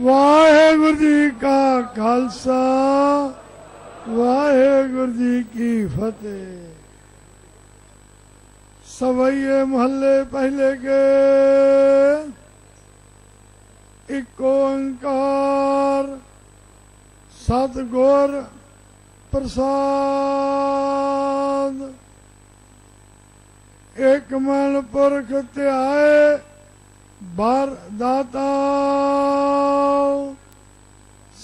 ਵਾਹਿਗੁਰੂ ਜੀ ਕਾ ਖਾਲਸਾ, ਵਾਹਿਗੁਰੂ ਜੀ ਕੀ ਫਤਿਹ। ਸਵਈਏ ਮਹੱਲੇ ਪਹਿਲੇ ਕੇ, ਇੱਕ ਓੰਕਾਰ, ਸਤਿਗੁਰ ਪ੍ਰਸਾਦ। ਇੱਕ ਮਨ ਪੁਰਖ ਧਿਆਏ ਬਰਦਾਤਾ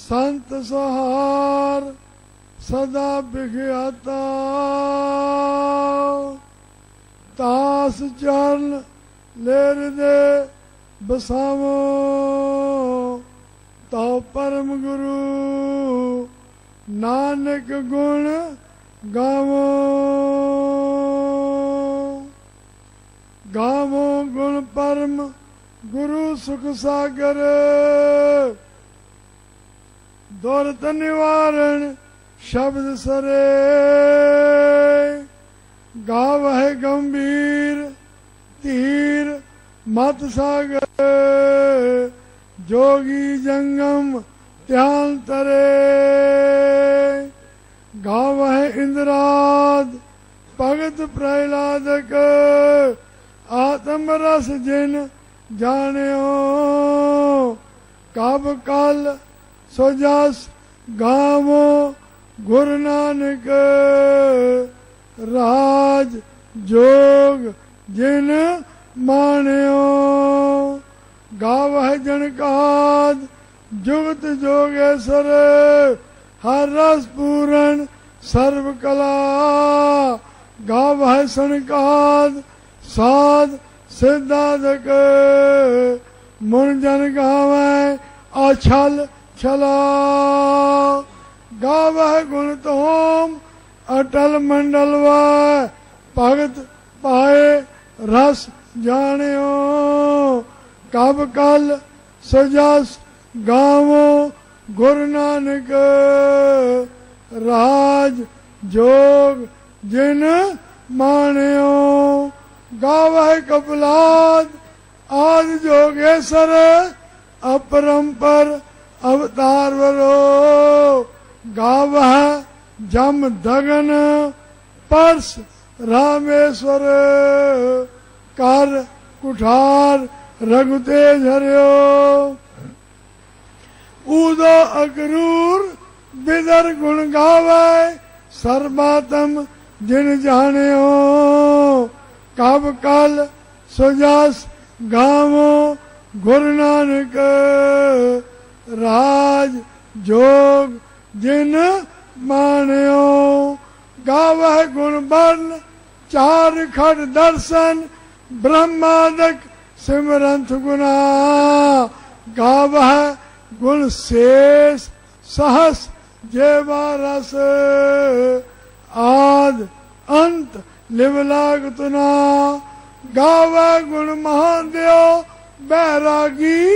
ਸੰਤ ਸਹਾਰ ਸਦਾ ਬਿਖਿਆਤਾ ਤਾਸ ਚਰਨ ਲੇਰ ਦੇ ਬਸਾਵੋ। ਤਉ ਪਰਮ ਗੁਰੂ ਨਾਨਕ ਗੁਣ ਗਾਵੋ। ਗਾਵੋ ਗੁਣ ਪਰਮ ਗੁਰੂ ਸੁਖ ਸਾਗਰ। ਦੁਰਤ ਨਿਵਾਰਣ ਸ਼ਬਦ ਸਰੇ। ਗਾਵਹਿ ਗੰਭੀਰ ਧੀਰ ਮਤ ਸਾਗਰ। ਜੋਗੀ ਜੰਗਮ ਧਿਆਨ ਤਰੇ। ਗਾਵ ਹੈ ਇੰਦਰਾਦ ਭਗਤ ਪ੍ਰਹਿਲਾਦਕ। ਆਤਮ ਰਸ ਜਿਨ ਜਾਣਿਓ, ਕਬ ਕਲ ਸੋ ਜਸ ਗਾਵੋ ਗੁਰੂ ਨਾਨਕ। ਰਾਜ ਜੋਗ ਜਿਨ ਮਾਣਿਓ, ਗਾਵਹਿ ਜਨਕਾਦ ਜੁਗਤ ਜੋਗੇਸ਼ਰ ਹਰ ਰਸ ਪੂਰਨ ਸਰਬ ਕਲਾ, ਗਾਵਹਿ ਸੰਕਾਦ ਸਾਧ ਸਿਧਾਦਕ ਮਨ ਜਨ ਗਾਵੈ ਅਛਲ ਛਲਾ। ਗਾਵਹਿ ਗੁਣ ਤੋਮ ਅਟਲ ਮੰਡਲ ਵਾ ਭਗਤ ਪਾਏ ਰਸ ਜਾਣਿਓ। ਕਬ ਕਲ ਸਜਸ ਗਾਵੋ ਗੁਰੂ ਨਾਨਕ। ਰਾਜ ਜੋਗ ਜਿਨ ਮਾਣਿਓ। ਗਾਵਹਿ ਕਪਲਾਦ, ਆਦ ਜੋਗੇਸ਼ਰ ਅਪਰੰਪਰ ਅਵਤਾਰ ਵਰੋ। ਗਾਵਹਿ ਜਮ ਦਗਨ, ਪਰਸ ਰਾਮੇਸ਼ਵਰ। ਕਰ ਕੁਠਾਰ ਰਘੁ ਤੇਜ ਹਰਿਓ ਉਦੋ ਅਗਰੂਰ ਬਿਦਰ ਗੁਣ ਗਾਵੇ, ਸਰਬਾਤਮ ਜਿਨ ਜਾਣਿਓ। ਕਬ ਕਲ ਸੁਜਸ ਗਾਵੋ ਗੁਰੂ ਨਾਨਕ। ਰਾਜ ਜੋਗ ਜਿਨ ਮਾਣਿਓ। ਗਾਵਹਿ ਗੁਣ ਬਰਨ, ਚਾਰ ਖੜ ਦਰਸ਼ਨ, ਬ੍ਰਹਮਾਦਕ ਸਿਮਰੰਤ ਗੁਨਾ ਗਾਵਹਿ ਗੁਣ ਸੇਸ ਸਹਸ ਜੇਵਾ ਰਸ। ਆਦ ਅੰਤ ਲਿਵ ਲਾਗ ਤੁਨਾ, ਗਾਵੈ ਗੁਣ ਮਹਾਦੇਵ ਬੈਰਾਗੀ,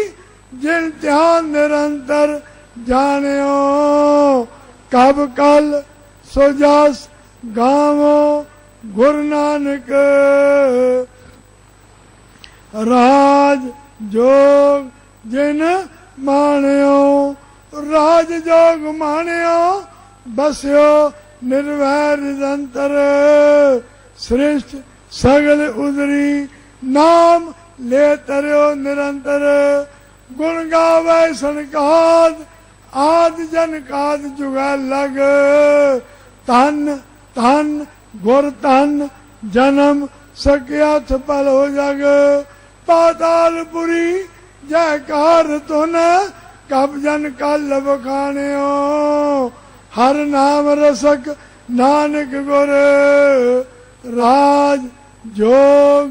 ਜਿਨ ਧਿਆਨ ਨਿਰੰਤਰ ਜਾਣਿਓ। ਕਬ ਕਲ ਸੋ ਜਸ ਗਾਵੋ ਗੁਰੂ ਨਾਨਕ। ਰਾਜ ਜੋਗ ਜਿਨ ਮਾਣਿਓ, ਰਾਜ ਜੋਗ ਮਾਣਿਓ, ਬਸਿਓ ਨਿਰਵੈਰ ਨਿਰੰਤਰ। ਸ੍ਰਿਸ਼ਟ ਸਗਲ ਉਦਰੀ ਨਾਮ ਲੈ ਤਰਿਓ ਨਿਰੰਤਰ। ਗੁਣ ਗਾਵੇ ਸੰਕਾਦ ਆਦ ਜਨ ਕਾਦ ਜੁਗੈ ਲਗ। ਤਨ ਤਨ ਗੁਰ ਤਨ ਜਨਮ ਸਕਿਆ ਥਪਲ ਹੋ ਜਗ। ਪਾਤਾਲਪੁਰੀ ਜੈਕਾਰ ਤੁਨ ਕਬ ਜਨ ਕਲ ਬਖਾਣਿਓ ਹਰ ਨਾਮ ਰਸਕ ਨਾਨਕ ਗੁਰ। ਰਾਜ ਜੋਗ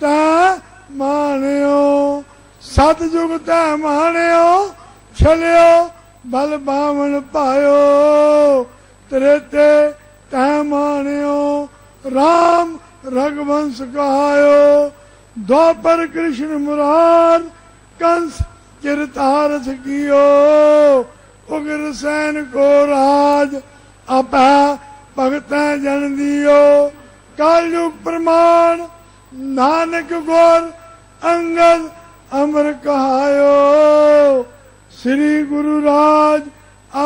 ਤੈ ਮਾਣਿਓ, ਸਤਜੁਗ ਤੈ ਮਾਣਿਓ, ਛਲਿਓ, ਬਲ ਬਾਵਨ ਪਾਇਓ ਤ੍ਰੇਤੇ ਤੈ ਮਾਣਿਓ RAM ਰਗਵੰਸ ਕਹਾਇਓ। ਦੁਆਪਰ ਕ੍ਰਿਸ਼ਨ ਮੁਰਾਰ ਕੰਸ ਕਿਰਤਾਰ ਸਕਿਓ ਉਗਰ ਸੈਨ ਕੋ ਰਾਜ, ਆਪਾ ਭਗਤਾਂ ਜਨ ਦਿਓ। ਕਲਯੁਗ ਪ੍ਰਮਾਣ, ਨਾਨਕ ਗੁਰ, ਅੰਗਦ ਅਮਰ ਕਹਾਇਓ। ਸ੍ਰੀ ਗੁਰੂ ਰਾਜ,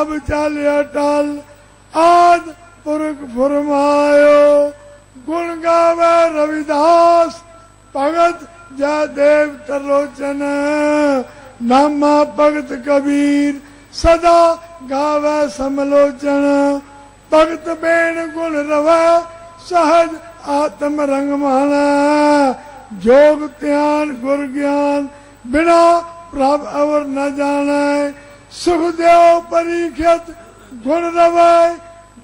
ਅਬ ਚਲ ਟਲ ਆਦ ਪੁਰਖ ਫਰਮਾਇਓ। ਗੁਣ ਗਾਵੇ ਰਵਿਦਾਸ, ਭਗਤ ਜਾ ਦੇਵ ਤਰਲੋਚਨ। ਨਾਮਾ ਭਗਤ ਕਬੀਰ, ਸਦਾ ਗਾਵੇ ਸਮਲੋਚਨ। ਭਗਤ ਬੇਨ ਗੁਣ ਰਵੈ ਸਹਜ ਆਤਮ ਰੰਗ ਮਾਣਾ ਜੋਗ ਧਿਆਨ ਗੁਰ ਗਿਆਨ ਬਿਨਾ ਪ੍ਰਭ ਅਵਰ ਨ ਜਾਣੈ ਸੁਖ ਦੇਵ ਪਰੀਖਿਤ ਗੁਣ ਰਵੈ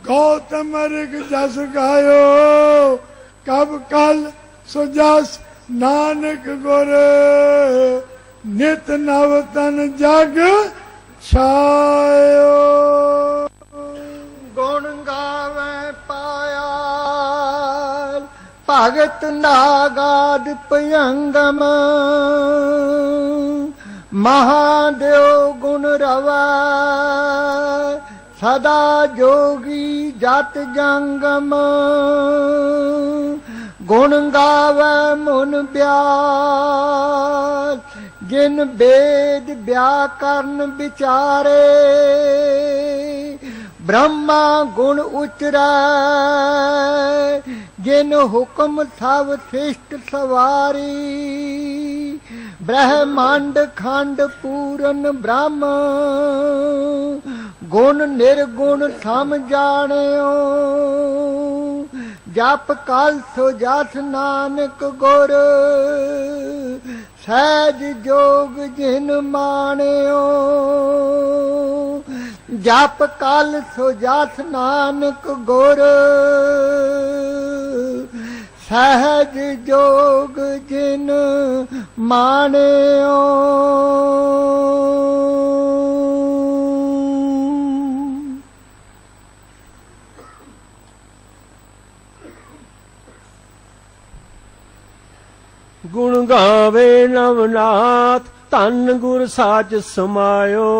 ਗੌਤਮ ਰਿਗ ਜਸ ਗਾਇਓ ਕਬ ਕਲ ਸੋ ਜਸ ਨਾਨਕ ਗੁਰ ਨਿਤ ਨਵ ਤਨ ਭਗਤ ਨਾਗਾਦ ਭਯੰਗਮ। ਮਹਾਦੇਵ ਗੁਣ ਰਵਾ। ਸਦਾ ਜੋਗੀ ਜਤ ਜੰਗਮ। ਗੁਣ ਗਾਵੇ ਮਨ ਬਿਆਸ ਜਿਨ ਬੇਦ ਵਿਆਕਰਨ ਵਿਚਾਰੇ। ਬ੍ਰਹਮਾ ਗੁਣ ਉਚਰੈ। ਜਿਨ ਹੁਕਮ ਸਭ ਸਿਸ਼ਟ ਸਵਾਰੀ, ਬ੍ਰਹਮੰਡ ਖੰਡ ਪੂਰਨ ਬ੍ਰਹਮ, ਗੁਣ ਨਿਰਗੁਣ ਸਮ ਜਾਣਿਓ। ਜਪ ਕਲ ਸੋ ਜਸ ਨਾਨਕ ਗੁਰ, ਸਹਿਜ ਜੋਗ ਜਿਨ ਮਾਣਿਓ। ਜਪ ਕਲ ਸੋ ਜਸ ਨਾਨਕ ਗੁਰ ਸਹਿਜ ਜੋਗ ਜਿਨ ਮਾਣਿਓ। ਗੁਣ ਗਾਵੇ ਨਵਨਾਥ ਧੰਨ ਗੁਰ ਸਾਚ ਸਮਾਇਓ।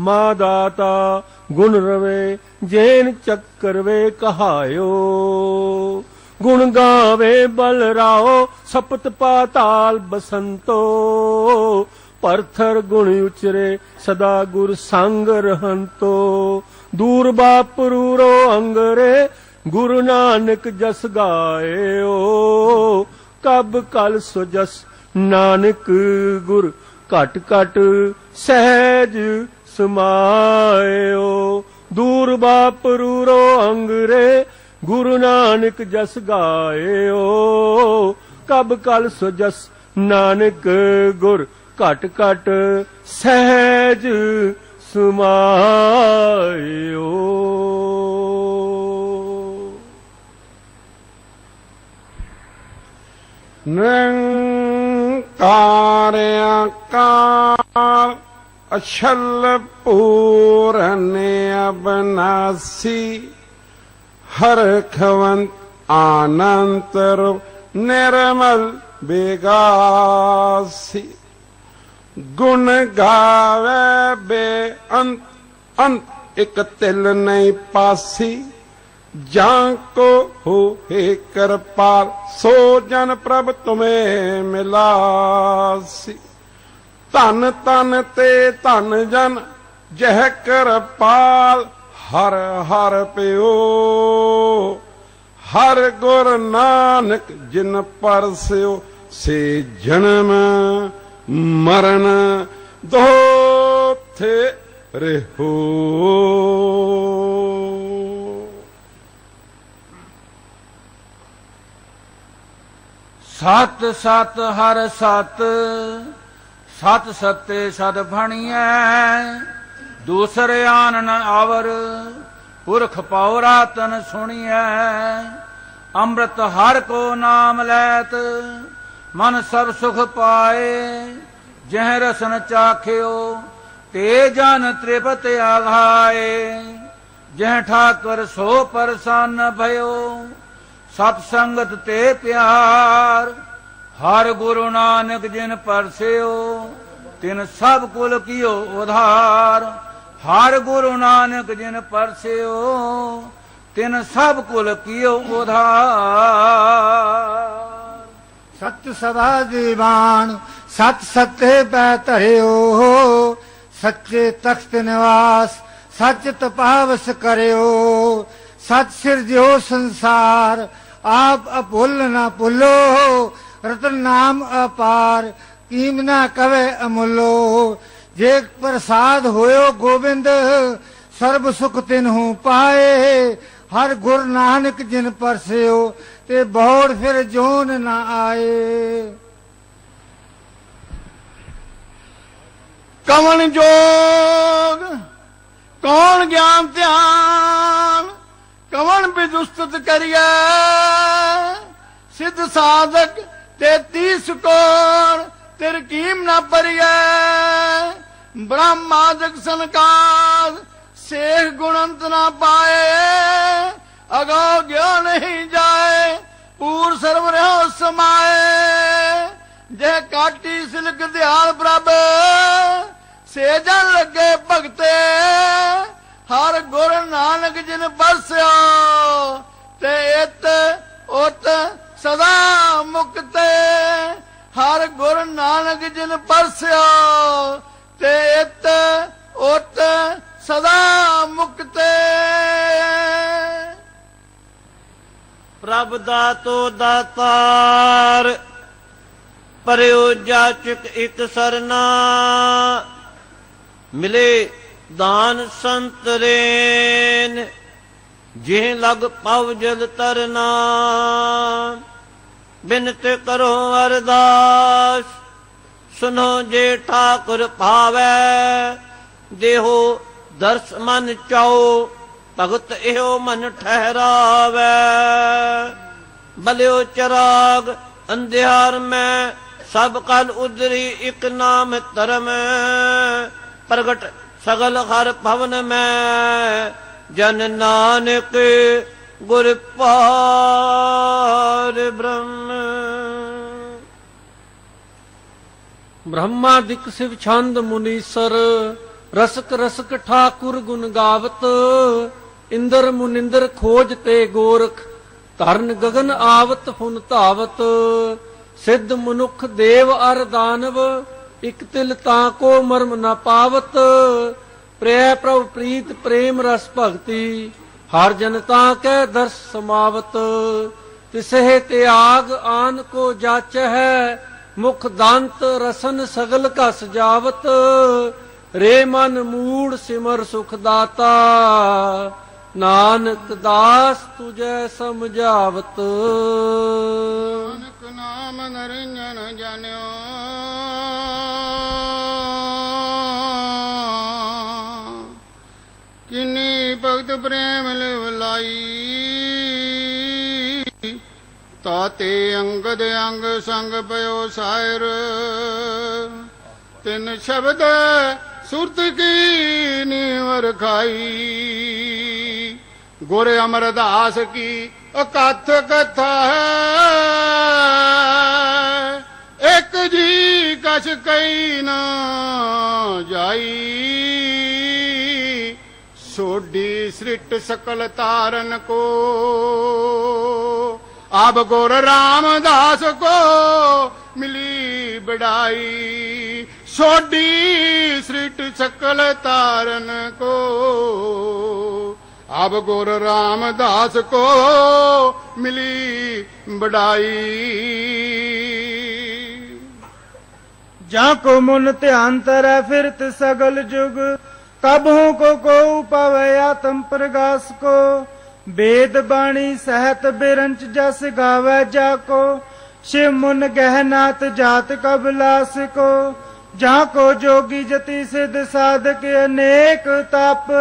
ਮਾ ਦਾਤਾ ਗੁਣ ਰਵੇ, ਜੇਨ ਚੱਕਰ ਵੇ ਕਹਾਇਓ। ਗੁਣ ਗਾਵੇ, ਬਲ ਰਾਓ, ਸਪਤ ਪਾਤਾਲ ਬਸੰਤੋ। ਪਰਥਰ ਗੁਣ ਉਚਰੇ, ਸਦਾ ਗੁਰ ਸੰਗ ਰਹੰਤੋ। ਦੂਰ ਬਾਪਰੂਰੋ ਅੰਗਰੇ, ਗੁਰੂ ਨਾਨਕ ਜਸ ਗਾਇਓ। ਕਬ ਕਲ ਸੋ ਜਸ, ਨਾਨਕ ਗੁਰ, ਘਟ ਘਟ ਸਹਿਜ ਸਮਾਇਓ, ਦੂਰ ਬਾਪਰੂਰੋ ਅੰਗਰੇ, ਗੁਰੂ ਨਾਨਕ ਜਸ ਗਾਇਓ। ਕਬ ਕਲ ਸੋ ਨਾਨਕ ਗੁਰ, ਘਟ ਘਟ ਸਹਿਜ ਸਮਾਇਓ। ਨਿਰੰਕਾਰ ਕਾ ਅਛਲ ਪੂਰਨ ਅਬਨਾਸੀ ਹਰਖਵੰਤ ਆਨੰਤਰ ਨਿਰਮਲ ਬੇਗਾਸੀ। ਗੁਣ ਗਾਵੇ ਬੇਅੰਤ, ਅੰਤ ਇਕ ਤਿਲ ਨਹੀਂ ਪਾਸੀ। ਜਾਂ ਕੋ ਹੋਏ ਕਿਰਪਾਲ, ਸੋ ਜਨ ਪ੍ਰਭ ਤੁਮੇ ਮਿਲਾਸੀ। ਧਨ ਤਨ ਤੇ ਧਨ ਜਨ, ਜਹ ਕਿਰਪਾਲ, ਹਰ ਹਰ ਪਿਓ। ਹਰ ਗੁਰ ਨਾਨਕ ਜਿਨ ਪਰਸਿਓ ਸੇ ਜਨਮ ਮਰਨ ਦੋਥੇ ਰਹੋ। ਸਤ ਸਤ ਹਰ ਸਤ ਸਤ ਸਤੇ ਸਦ ਭਣੀਐ, ਦੂਸਰ ਆਨ ਨ ਆਵਰ, ਪੁਰਖ ਪਉ ਤਨ ਸੁਣੀਐ। ਅੰਮ੍ਰਿਤ ਹਰ ਕੋ ਨਾਮ ਲੈਤ, ਮਨ ਸਭ ਸੁਖ ਪਾਏ। ਜਹ ਰਸਨ ਚਾਖਿਓ, ਤੇ ਜਨ ਤ੍ਰਿਪਤ ਆਘਾਏ ਜਹ ਠਾਕਰ ਸੋ ਪਰਸੰਨ ਭਇਓ, ਸਤ ਸੰਗਤ ਤੇ ਪਿਆਰ। ਹਰ ਗੁਰੂ ਨਾਨਕ ਜਿਨ ਪਰਸਿਓ ਤਿਨ ਸਭ ਕੁਲ ਕੀਓ ਉਧਾਰ। ਹਰ ਗੁਰੂ ਨਾਨਕ ਜਿਨ ਪਰਸਿਓ ਤਿਨ ਸਭ ਕੁਲ ਕੀਓ ਉਧਾਰ। ਸਤ ਸਦਾ ਦੀਵਾਨ ਸਤ ਸਤੇ ਪੈ ਧਰਿਓ। ਸੱਚੇ ਤਖਤ ਨਿਵਾਸ, ਸੱਚ ਤਪਾਵਸ ਕਰਿਓ। ਸਤ ਸਿਰਜਿਓ ਸੰਸਾਰ, ਆਪ ਅਭੁੱਲ ਨਾ ਭੁੱਲੋ। ਰਤਨ ਨਾਮ ਅਪਾਰ, ਕੀਮ ਨਾ ਕਵੇ ਅਮੁੱਲੋ। ਜੇ ਪ੍ਰਸਾਦ ਹੋਇਓ ਗੋਬਿੰਦ, ਸਰਬ ਸੁਖ ਤਿਨਹੂ ਪਾਏ। ਹਰ ਗੁਰ ਨਾਨਕ ਜਿਨ ਪਰਸਿਓ, ਤੇ ਬੌੜ ਫਿਰ ਜੋਨ ਨਾ ਆਏ। ਕਵਣ ਜੋਗ, ਕੌਣ ਗਿਆਨ ਧਿਆਨ? ਕਵਣ ਬਿਦੁਸਤਤ ਕਰੀਐ? ਸਿੱਧ ਸਾਧਕ ਤੇ ਤੀਸ ਕੋਣ ਤਿਰ ਨਾ ਪਰਿਐ। ਬ੍ਰਹਮਾਦਿਕ ਸੰਕਾਸ ਸੇਖ ਗੁਣੰਤ ਨਾ ਪਾਏ। ਅਗੋ ਗਿਓ ਨਹੀਂ ਜਾਏ, ਪੂਰ ਸਰਵ ਰਹਿ ਸਮਾਏ। ਜੇ ਕਾਟੀ ਸਿਲਕ ਦਿਆਲ ਪ੍ਰਭ, ਸੇ ਲੱਗੇ ਭਗਤੇ। ਹਰ ਗੁਰ ਨਾਨਕ ਜਿਨ ਬਰਸਿਓ ਤੇ ਇਤ ਉਤ ਸਦਾ ਮੁਕਤੇ ਹਰ ਗੁਰ ਨਾਨਕ ਜਿਨ ਪਰਸਿਓ ਤੇ ਇਤ ਉਤ ਸਦਾ ਮੁਕਤੇ ਪ੍ਰਭ ਦਾਤੋ ਦਾਤਾਰ ਪਰਿਓ ਜਾਚਕ ਇਕ ਸਰਨਾ। ਮਿਲੇ ਦਾਨ ਸੰਤਰੇਨ ਜਿਹ ਲਗ ਪਵ ਜਲ ਤਰਨਾ। ਬਿਨਤ ਕਰੋ ਅਰਦਾਸ। ਸੁਨੋ ਜੇ ਠਾਕੁਰ ਭਾਵੈ, ਦੇਹੋ ਦਰਸ ਮਨ ਚਾਓ, ਭਗਤ ਇਹੋ ਮਨ ਠਹਿਰਾਵੈ। ਬਲਿਓ ਚਰਾਗ, ਅੰਧਿਆਰ ਮੈਂ, ਸਭ ਕਲ ਉਦਰੀ ਇਕ ਨਾਮ ਧਰਮ। ਪ੍ਰਗਟ ਸਗਲ ਹਰ ਭਵਨ ਮੈਂ, ਜਨ ਨਾਨਕ ਗੁਰ ਪਾਰ ਬ੍ਰਹਮ। ਬ੍ਰਹਮਾ ਦਿਕ ਸਿਵ ਛੰਦ ਮੁਨੀਸਰ, ਰਸਕ ਰਸਕ ਠਾਕੁਰ ਗੁਣ ਗਾਵਤ, ਇੰਦਰ ਮੁਨਿੰਦਰ ਖੋਜ ਤੇ ਗੋਰਖ, ਧਰਨ ਗਗਨ ਆਵਤ ਹੁਨ ਧਾਵਤ, ਸਿੱਧ ਮਨੁਖ ਦੇਵ ਅਰ ਦਾਨਵ, ਇਕ ਤਿਲ ਤਾਂ ਕੋ ਮਰਮ ਨਾ ਪਾਵਤ ਪ੍ਰੈ ਪ੍ਰਭ ਪ੍ਰੀਤ ਪ੍ਰੇਮ ਰਸ ਭਗਤੀ, ਹਰ ਜਨਤਾ ਕੈ ਦਰਸ ਸਮਾਵਤ, ਤਿਸਹਿ ਤਿਆਗ ਆਨ ਕੋ ਜਾਚ ਹੈ ਮੁਖ ਦੰਤ ਰਸਨ ਸਗਲ ਕਾ ਸਜਾਵਤ ਰੇ ਮਨ ਮੂੜ ਸਿਮਰ ਸੁਖ ਦਾਤਾ। ਨਾਨਕ ਦਾਸ ਤੁਜੈ ਸਮਝਾਵਤ। ਨਾਨਕ ਨਾਮ ਨਰਿੰਜਨ ਜਾਣਿਓ ਕਿੰਨੀ ਭਗਤ ਪ੍ਰੇਮ ਲਿਵ ਤਾਤੇ ਅੰਗਦ ਅੰਗ ਸੰਗ ਪਇਓ ਸਾਇਰ। ਤਿੰਨ ਸ਼ਬਦ ਸੁਰਤ ਕੀ ਨੀਵਰ ਖਾਈ। ਗੁਰ ਅਮਰਦਾਸ ਕੀ ਅਕਥ ਕਥਾ ਹੈ। ਇੱਕ ਜੀ ਕਛ ਕਈ ਨਾ ਜਾਈ। ਸੋਡੀ ਸ੍ਰਿਟ ਸਕਲ ਤਾਰਨ ਕੋ ਆਬ ਗੁਰ ਰਾਮਦਾਸ ਕੋ ਮਿਲੀ ਬੜਾਈ। ਸੋਡੀ ਸ੍ਰਿਟ ਸਕਲ ਤਾਰਨ ਕੋ। ਅਬ ਗੁਰ ਰਾਮਦਾਸ ਕੋ ਮਿਲੀ ਬੜਾਈ। ਜਾਂ ਕੋ ਮਨ ਧਿਆਨ ਤਰੈ ਫਿਰਤ ਸਗਲ ਜੁਗ ਕਬਹੂ ਕੋ ਕੋ ਪਵੈ ਆਤਮ ਪ੍ਰਗਾਸ ਕੋ। ਵੇਦ ਬਾਣੀ ਸਹਿਤ ਬਿਰੰਚ ਜਸ ਗਾਵੈ ਜਾ ਕੋ, ਸ਼ਿਵ ਮੁਨ ਗਹਿਨਾਤ ਜਾਤ ਕਬਲਾਸ ਕੋ, ਜਾਂ ਕੋ ਜੋਗੀ ਜਤੀ ਸਿਧ ਸਾਧਕ ਅਨੇਕ ਤਪ,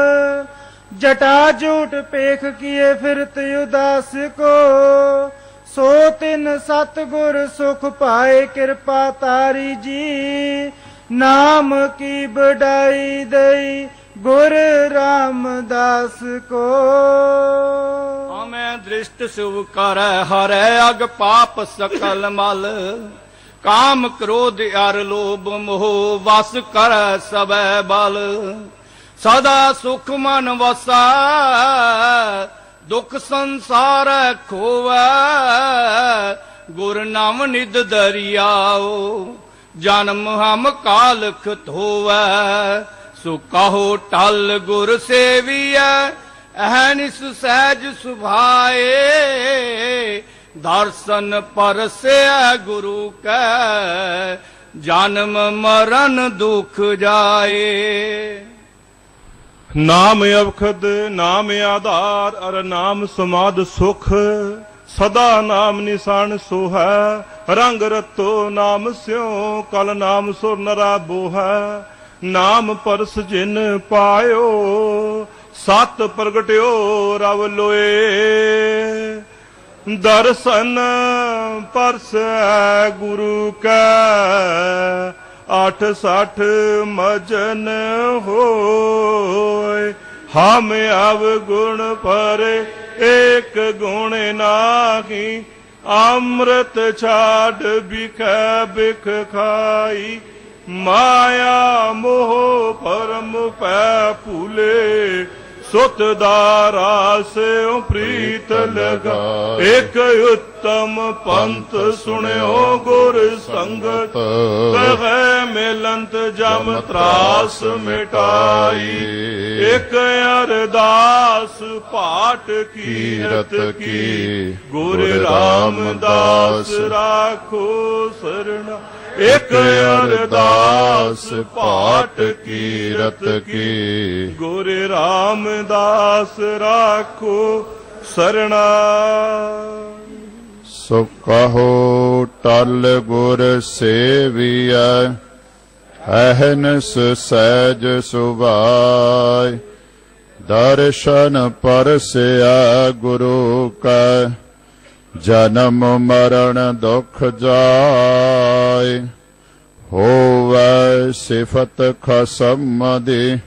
ਜਟਾ ਝੂਟ ਪੇਖ ਕੀਏ ਫਿਰਤ ਉਦਾਸ ਕੋ, ਸੋ ਤਿਨ ਸਤ ਗੁਰ ਸੁਖ ਪਾਏ ਕਿਰਪਾ ਤਾਰੀ ਜੀ, ਨਾਮ ਕੀ ਬੜਾਈ ਦਈ ਗੁਰ ਰਾਮਦਾਸ ਕੋ। ਹਮੈ ਦ੍ਰਿਸ਼ਟ ਸੁਭ ਕਰੈ ਹਰੈ ਅਗ ਪਾਪ ਸਕਲ ਮਲ। ਕਾਮ ਕ੍ਰੋਧ ਅਰ ਲੋਭ ਮੋਹ ਵਸ ਕਰੈ ਸਬੈ ਬਲ। ਸਦਾ ਸੁਖ ਮਨ ਵਸਾ, ਦੁਖ ਸੰਸਾਰ ਖੋਵੈ। ਗੁਰ ਨਾਮ ਨਿਦ ਦਰਿਆਓ, ਜਨਮ ਹਮ ਕਾਲਖ ਧੋਵੈ। ਸੋ ਕਹੋ ਟਲ ਗੁਰ ਸੇਵੀਐ ਅਹਨਿਸ ਸਹਿਜ ਸੁਭਾਏ। ਦਰਸ਼ਨ ਪਰਸੈ ਗੁਰੂ ਕੈ, ਜਨਮ ਮਰਨ ਦੁਖ ਜਾਏ। ਨਾਮ ਅਵਖਦ, ਨਾਮ ਆਧਾਰ, ਅਰ ਨਾਮ ਸਮਾਦ ਸੁਖ। ਸਦਾ ਨਾਮ ਨਿਸ਼ਾਨ ਸੋਹੈ, ਰੰਗ ਰਤੋ ਨਾਮ ਸਿਉ, ਕਲ ਨਾਮ ਸੁਰ ਨਰਾ ਬੋਹੈ ਨਾਮ ਪਰਸ ਜਿਨ ਪਾਇਓ, ਸਤ ਪ੍ਰਗਟਿਓ ਰਵ ਲੋਏ। ਦਰਸ਼ਨ ਪਰਸ ਗੁਰੂ ਕੈ, ਅਠ ਸਠ ਮਜਨ ਹੋਏ। ਹਮ ਅਵ ਗੁਣ ਪਰੇ ਏਕ ਗੁਣ ਨਾਹੀ, ਅੰਮ੍ਰਿਤ ਛਾੜ ਬਿਖੈ ਬਿਖ ਖਾਈ। ਮਾਇਆ ਮੋਹ ਪਰਮ ਪੈ ਭੂਲੇ ਸੁਤ ਦਾ ਰਾਸ ਪ੍ਰੀਤ ਲਗਾ ਇਕ ਉੱਤਮ ਪੰਥ ਸੁਣਿਓ ਗੁਰ ਸੰਗਤ। ਕਹੈ ਮਿਲੰਤ ਜਮ ਤਰਾਸ ਮਿਟਾਈ। ਇਕ ਅਰਦਾਸ ਪਾਠ ਕੀਰਤ ਕੀ। ਗੁਰ ਰਾਮਦਾਸ। ਰਾਖੋ ਸਰਣਾ। ਇਕ ਅਰਦਾਸ ਪਾਠ ਕੀਰਤ ਕੀ। ਗੁਰ ਰਾਮਦਾਸ ਰਾਖੋ ਸਰਣਾ। ਸੋ ਕਹੋ ਟਲ ਗੁਰ ਸੇਵੀਐ, ਅਹਨਸ ਸਹਿਜ ਸੁਭਾਇ। ਦਰਸ਼ਨ ਪਰਸਿਆ ਗੁਰੂ ਕੈ ਜਨਮ ਮਰਨ ਦੁਖ ਜਾਏ, ਹੋਵੈ ਸਿਫਤ ਖਸਮ ਦੀ।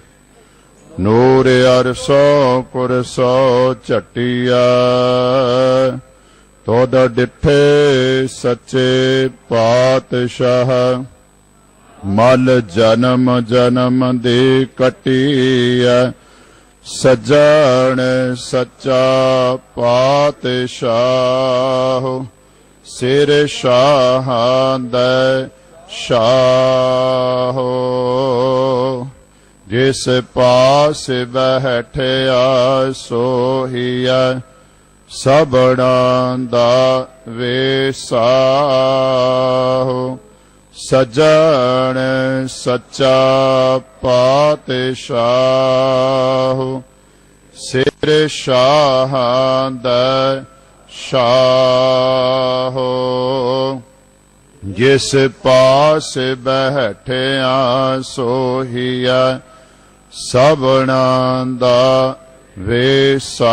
ਨੂਰ ਅਰਸੋ ਕੁਰਸੋ ਝਟਿਆ ਤੋਦ ਡਿਠੇ ਸੱਚੇ ਪਾਤਸ਼ਾਹ। ਮਲ ਜਨਮ ਜਨਮ ਦੇ ਕਟਿਆ ਸਜਣ ਸੱਚਾ ਪਾਤਸ਼ਾਹ ਸਿਰ ਸ਼ਾਹਾਂ ਦਾ ਸ਼ਾਹ। ਜਿਸ ਪਾਸ ਬਹਿਠਿਆ ਸੋਹੀਆ ਸਬੜਾਂ ਦਾ ਵੇਸਾਹ ਸਜਣ ਸੱਚਾ ਪਾਤਸ਼ਾਹ। ਸਿਰ ਸ਼ਾਹਾਂ ਦਾ ਸ਼ਾਹ। ਜਿਸ ਪਾਸ ਬਹਿਠਿਆ ਸੋਹੀਆ ਸਭਨਾਂ ਦਾ ਵੇਸਾਹ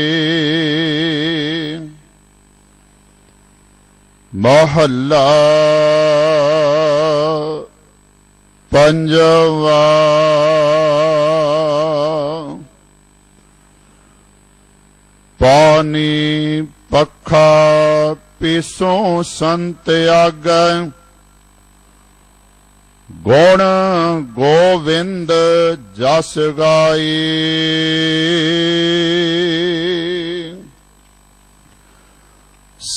ਮਹੱਲਾ ਪੰਜਵਾ। ਪਾਣੀ ਪੱਖਾ ਪੀਸੋਂ ਸੰਤ ਆਗੈ। ਗੁਣ ਗੋਵਿੰਦ ਜਸ ਗਾਈ।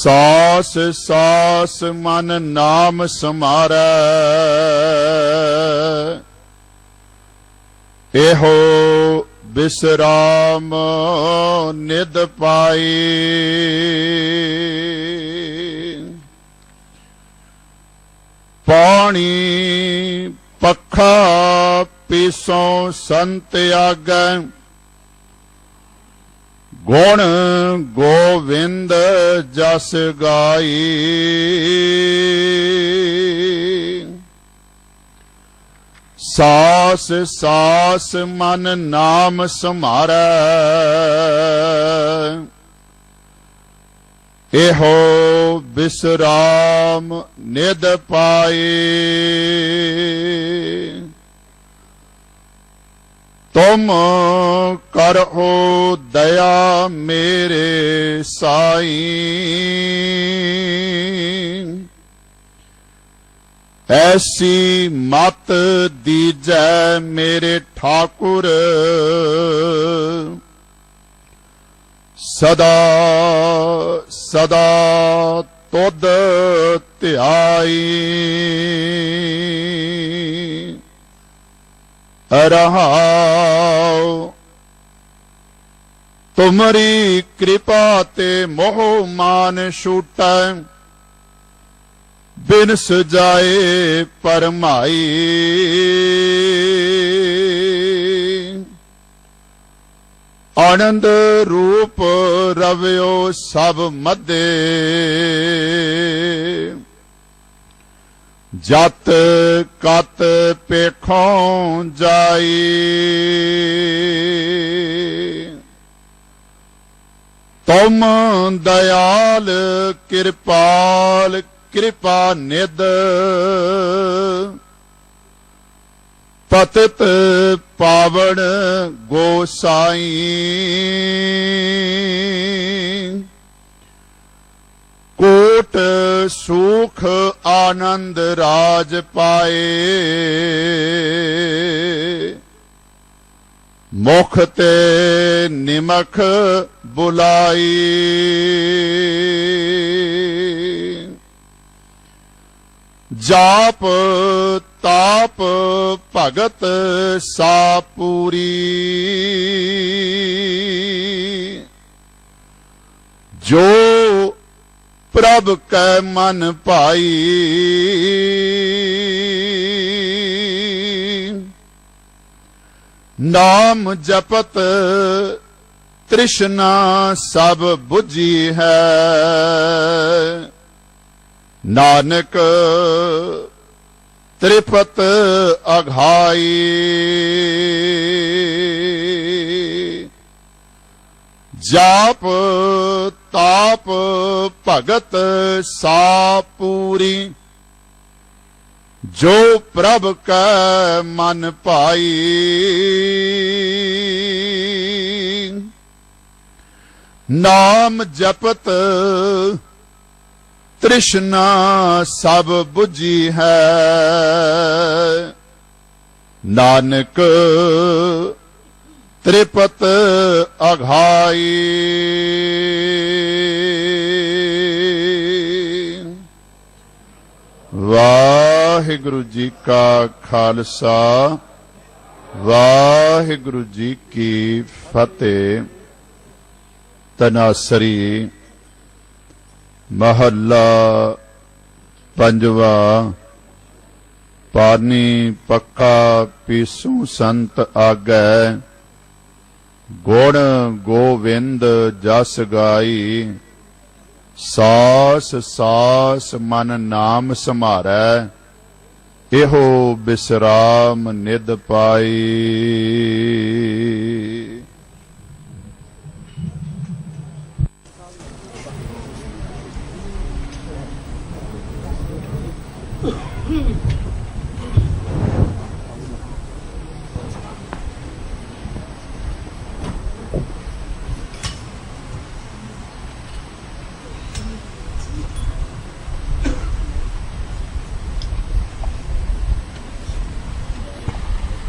ਸਾਸ ਸਾਸ ਮਨ ਨਾਮ ਸਮਾਰੈ। ਇਹੋ ਬਿਸਰਾਮ ਨਿਦ ਪਾਈ। ਪਾਣੀ ਪੱਖਾ ਪੀਸੋਂ ਸੰਤ ਆਗੈ। ਗੁਣ ਗੋਵਿੰਦ ਜਸ ਗਾਈ। ਸਾਸ ਸਾਸ ਮਨ ਨਾਮ ਸਮਾਰੈ। ਇਹੋ ਬਿਸਰਾਮ ਨਿਦ ਪਾਏ ਤੁਮ ਕਰੋ ਦਇਆ ਮੇਰੇ ਸਾਈ। ਐਸੀ ਮਤ ਦੀਜੈ ਮੇਰੇ ਠਾਕੁਰ। ਸਦਾ ਸਦਾ ਤੁਧ ਧਿਆਈ। ਰਹਾਉ। ਤੁਮਰੀ ਕਿਰਪਾ ਤੇ ਮੋਹ ਮਾਨ ਛੂਟੈ। ਬਿਨ ਸਜਾਏ ਪਰਮਾਈ। ਆਨੰਦ ਰੂਪ ਰਵਿਓ ਸਭ ਮਦੇ। ਜਤ ਕਤ ਪੇਖੋਂ ਜਾਈ। ਤੁਮ ਦਇਆਲ ਕਿਰਪਾਲ ਕਿਰਪਾ ਨਿਦ ਪਤਿਤ ਪਾਵਨ ਗੋਸਾਈ ਕੋਟ ਸੁਖ ਆਨੰਦ ਰਾਜ ਪਾਏ। ਮੁਖ ਤੇ ਨਿਮਖ ਬੁਲਾਈ। ਜਾਪ ਤਾਪ ਭਗਤ ਸਾਪੂਰੀ ਜੋ ਪ੍ਰਭ ਕੈ ਮਨ ਭਾਈ। ਨਾਮ ਜਪਤ ਤ੍ਰਿਸ਼ਨਾ ਸਭ 부ਜੀ ਹੈ। ਨਾਨਕ ਤ੍ਰਿਪਤ ਅਘਾਈ ਜਾਪ ਤਾਪ ਭਗਤ ਸਾਪੂਰੀ। ਜੋ ਪ੍ਰਭ ਕੈ ਮਨ ਭਾਈ। ਨਾਮ ਜਪਤ ਤ੍ਰਿਸ਼ਨਾ ਸਭ 부ਜੀ ਹੈ। ਨਾਨਕ ਤ੍ਰਿਪਤ ਅਘਾਈ ਵਾਹਿਗੁਰੂ ਜੀ ਕਾ ਖਾਲਸਾ, ਵਾਹਿਗੁਰੂ ਜੀ ਕੀ ਫਤਿਹ। ਤਨਾਸਰੀ ਮਹੱਲਾ ਪੰਜਵਾ, ਪਾਨੀ ਪੱਕਾ ਪੀਸੂ ਸੰਤ ਆਗੈ। ਗੁਣ ਗੋਵਿੰਦ ਜਸ ਗਾਈ ਸਾਸ ਸਾਸ ਮਨ ਨਾਮ ਸਮਾਰੈ ਇਹੋ ਬਿਸਰਾਮ ਨਿਦ ਪਾਈ।